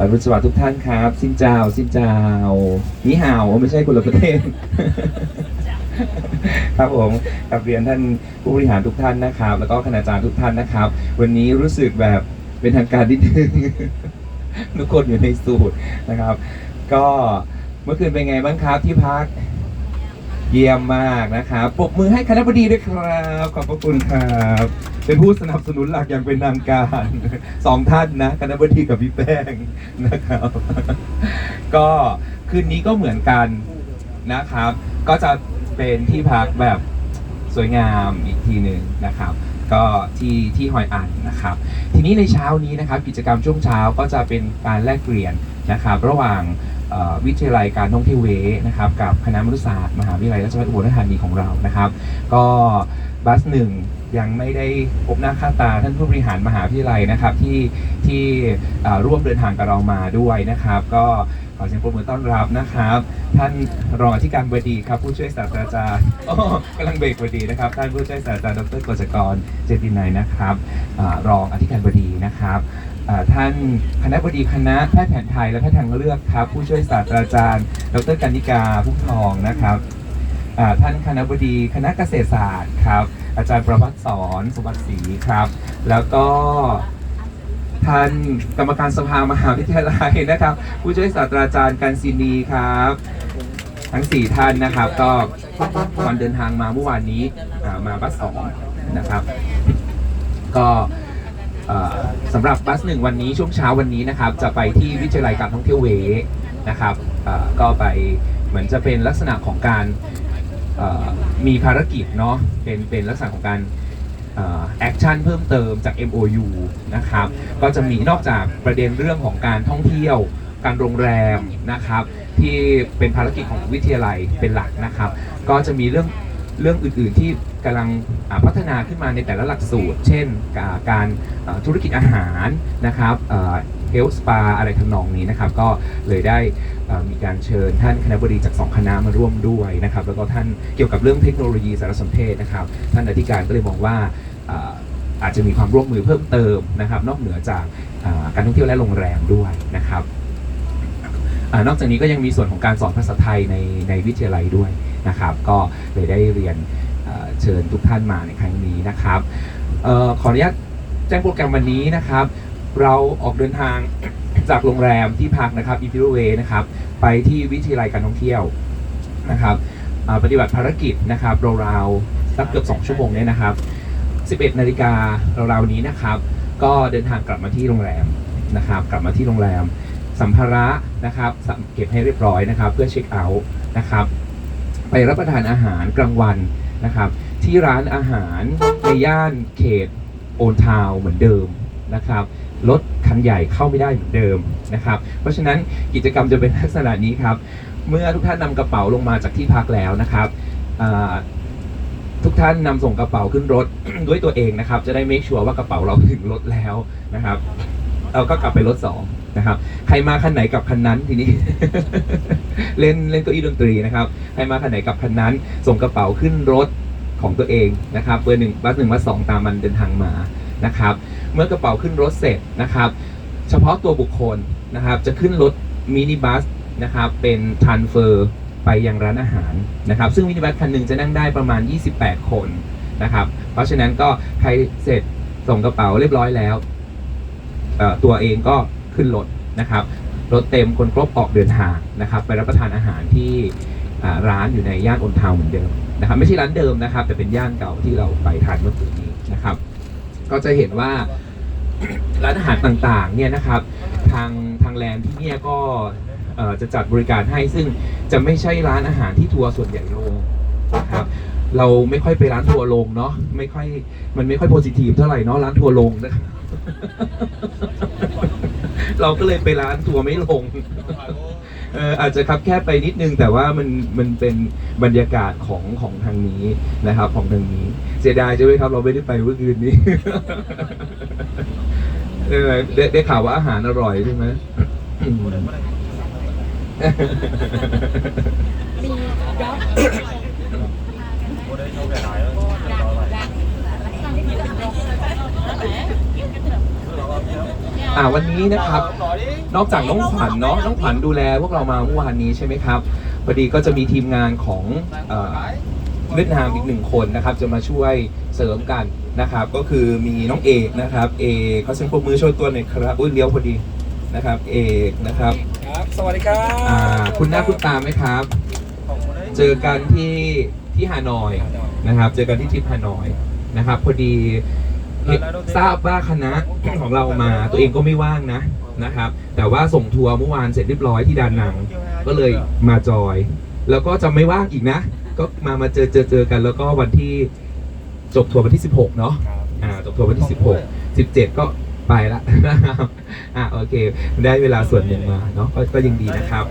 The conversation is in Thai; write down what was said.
อรุณสวัสดิ์ทุกท่านครับ สินเจ้า สินเจ้านี่ห่าวไม่ใช่คนละประเทศ ครับผมกับเรียนท่านผู้บริหารทุกท่านนะครับ แล้วก็คณาจารย์ทุกท่านนะครับ วันนี้รู้สึกแบบเป็นทางการนิดนึง ทุกคนอยู่ในสูตรนะครับ ก็เมื่อคืนเป็นไงบ้างครับที่พัก เยี่ยมมากนะครับปรบมือให้คณะบดีด้วยครับ ขอบพระคุณครับ เป็นผู้สนับสนุนหลักอย่างเป็นทางการสองท่านนะคณะบดีกับพี่แป้งนะครับ ก็คืนนี้ก็เหมือนกันนะครับ ก็จะเป็นที่พักแบบสวยงามอีกทีหนึ่งนะครับก็ที่ที่หอยอันนะครับ ทีนี้ในเช้านี้นะครับกิจกรรมช่วงเช้าก็จะเป็นการแลกเปลี่ยนนะครับ ระหว่าง วิทยาลัยการท่องเที่ยวเวนะครับกับคณะมนุษยศาสตร์มหาวิทยาลัยราชภัฏอุบลราชธานีของเรานะครับ ก็บัสหนึ่งยังไม่ได้พบหน้าค่าตาท่านผู้บริหารมหาวิทยาลัยนะครับที่ที่ร่วมเดินทางกับเรามาด้วยนะครับ ก็ขอเสียงปรบมือต้อนรับนะครับ ท่านรองอธิการบดีครับผู้ช่วยศาสตราจารย์กำลังเบรกพอดีนะครับ ท่านผู้ช่วยศาสตราจารย์ดรกฤษกรเจตินัยนะครับรองอธิการบดีนะครับ อ่าท่านคณะบดีคณะแพทย์แผนไทยและแพทย์ทางเลือกครับ ผู้ช่วยศาสตราจารย์ ดรกันิกาพุ่มทองนะครับอ่าท่านคณะบดีคณะเกษตรศาสตร์ครับ อาจารย์ประพัฒสอนสมบัติศรีครับ แล้วก็ท่านกรรมการสภามหาวิทยาลัยนะครับ ผู้ช่วยศาสตราจารย์กันซินีครับ ทั้ง 4 ท่านนะครับ ก็วันเดินทางมาเมื่อวานนี้อ่ามาบัสสองนะครับ ก็ สำหรับบัสหนึ่งวันนี้ช่วงเช้าวันนี้นะครับ จะไปที่วิทยาลัยการท่องเที่ยวเวนะครับก็ไปเหมือนจะเป็นลักษณะของการมีภารกิจเนาะเป็นเป็นลักษณะของการแอคชั่นเพิ่มเติมจาก MOU นะครับ ก็จะมีนอกจากประเด็นเรื่องของการท่องเที่ยว การโรงแรมนะครับ ที่เป็นภารกิจของวิทยาลัยเป็นหลักนะครับ ก็จะมีเรื่องเรื่องอื่น ๆ ที่ กำลังพัฒนาขึ้นมาในแต่ละหลักสูตร เช่นการธุรกิจอาหารนะครับเฮลท์สปาอะไรทำนองนี้นะครับ ก็เลยได้มีการเชิญท่านคณะบดีจาก 2 คณะมาร่วมด้วยนะครับ แล้วก็ท่านเกี่ยวกับเรื่องเทคโนโลยีสารสนเทศนะครับ ท่านอธิการก็เลยมองว่าอาจจะมีความร่วมมือเพิ่มเติมนะครับ นอกเหนือจากการท่องเที่ยวและโรงแรมด้วยนะครับอนอกจากนี้ก็ยังมีส่วนของการสอนภาษาไทยในในวิทยาลัยด้วยนะครับ ก็เลยได้เรียน เชิญทุกท่านมาในครั้งนี้นะครับออขออนุญาตแจ้งโปรแกรมวันนี้นะครับ เราออกเดินทางจากโรงแรมที่พักนะครับ Imperial Way นะครับ ไปที่วิทยาลัยการท่องเที่ยวนะครับปฏิบัติภารกิจนะครับราวๆสักเกือบ 2 ชั่วโมงเนี่ยนะครับ 11 นาฬิการาวๆนี้นะครับ ก็เดินทางกลับมาที่โรงแรมนะครับ กลับมาที่โรงแรม สัมภาระนะครับเก็บให้เรียบร้อยนะครับ เพื่อเช็คเอาท์นะครับ ไปรับประทานอาหารกลางวัน นะครับ ที่ร้านอาหารในย่านเขตโอนทาวเหมือนเดิมนะครับรถคันใหญ่เข้าไม่ได้เหมือนเดิมนะครับ เพราะฉะนั้นกิจกรรมจะเป็นลักษณะนี้ครับ เมื่อทุกท่านนำกระเป๋าลงมาจากที่พักแล้วนะครับทุกท่านนำส่งกระเป๋าขึ้นรถด้วยตัวเองนะครับ จะได้เมคชัวร์ว่ากระเป๋าเราถึงรถแล้วนะครับเราก็กลับไปรถสอง นะครับ ใครมาคันไหนกับคันนั้นทีนี้ เล่นเล่นเก้าอี้ดนตรีนะครับ ใครมาคันไหนกับคันนั้น ส่งกระเป๋าขึ้นรถของตัวเองนะครับเบอร์หนึ่งบัสหนึ่งบัสสองตามมันเดินทางมานะครับ เมื่อกระเป๋าขึ้นรถเสร็จนะครับ เฉพาะตัวบุคคลนะครับ จะขึ้นรถมินิบัสนะครับ เป็นทรานเฟอร์ไปยังร้านอาหารนะครับ ซึ่งมินิบัสคันหนึ่งจะนั่งได้ประมาณ 28 คนนะครับ เพราะฉะนั้นก็ใครเสร็จส่งกระเป๋าเรียบร้อยแล้วตัวเองก็ ขึ้นรถนะครับรถเต็มคนครบออกเดินทางนะครับไปรับประทานอาหารที่ร้านอยู่ในย่านอนทาวเหมือนเดิมนะครับไม่ใช่ร้านเดิมนะครับ แต่เป็นย่านเก่าที่เราไปทานเมื่อคืนนี้นะครับ ก็จะเห็นว่าร้านอาหารต่างๆเนี่ยนะครับทางทางแลนด์ที่เนี่ยก็จะจัดบริการให้ซึ่งจะไม่ใช่ร้านอาหารที่ทัวร์ส่วนใหญ่ลงนะครับเราไม่ค่อยไปร้านทัวร์ลงเนาะไม่ค่อยมันไม่ค่อยโพซิทีฟเท่าไหร่เนาะร้านทัวร์ลงนะครับ เราก็เลยไปร้านทัวร์ไม่ลง เอออาจจะคับแค่ไปนิดนึงแต่ว่ามันมันเป็นบรรยากาศของของทางนี้นะครับ ของทางนี้ เสียดายใช่ไหมครับเราไม่ได้ไปเมื่อคืนนี้ เออได้ได้ข่าวว่าอาหารอร่อยใช่ไหมอืม อ่าวันนี้นะครับ นอกจากน้องขวัญเนาะน้องขวัญดูแลพวกเรามาเมื่อวานนี้ใช่ไหมครับพอดีก็จะมีทีมงานของเอ่อเวียดนามอีกหนึ่งคนนะครับ จะมาช่วยเสริมกันนะครับ ก็คือมีน้องเอกนะครับเอกเขาเซ็นปรบมือโชว์ตัวหน่อยครับอุ้ยเลี้ยวพอดีนะครับ เอกนะครับครับสวัสดีครับอ่าคุณหน้าคุณตาไหมครับ เจอกันที่ที่ฮานอยนะครับ เจอกันที่ทริปฮานอยนะครับ พอดีเห็น ทราบว่าคณะของเรามาตัวเองก็ไม่ว่างนะนะครับ แต่ว่าส่งทัวร์เมื่อวานเสร็จเรียบร้อยที่ดานัง ก็เลยมาจอย แล้วก็จะไม่ว่างอีกนะ ก็มามาเจอเจอเจอกัน แล้วก็วันที่จบทัวร์วันที่ 16 เนาะอ่าจบทัวร์วันที่ 16 17 ก็ไปละนะครับอ่าโอเค ได้เวลาส่วนหนึ่งมาเนาะก็ก็ยังดีนะครับ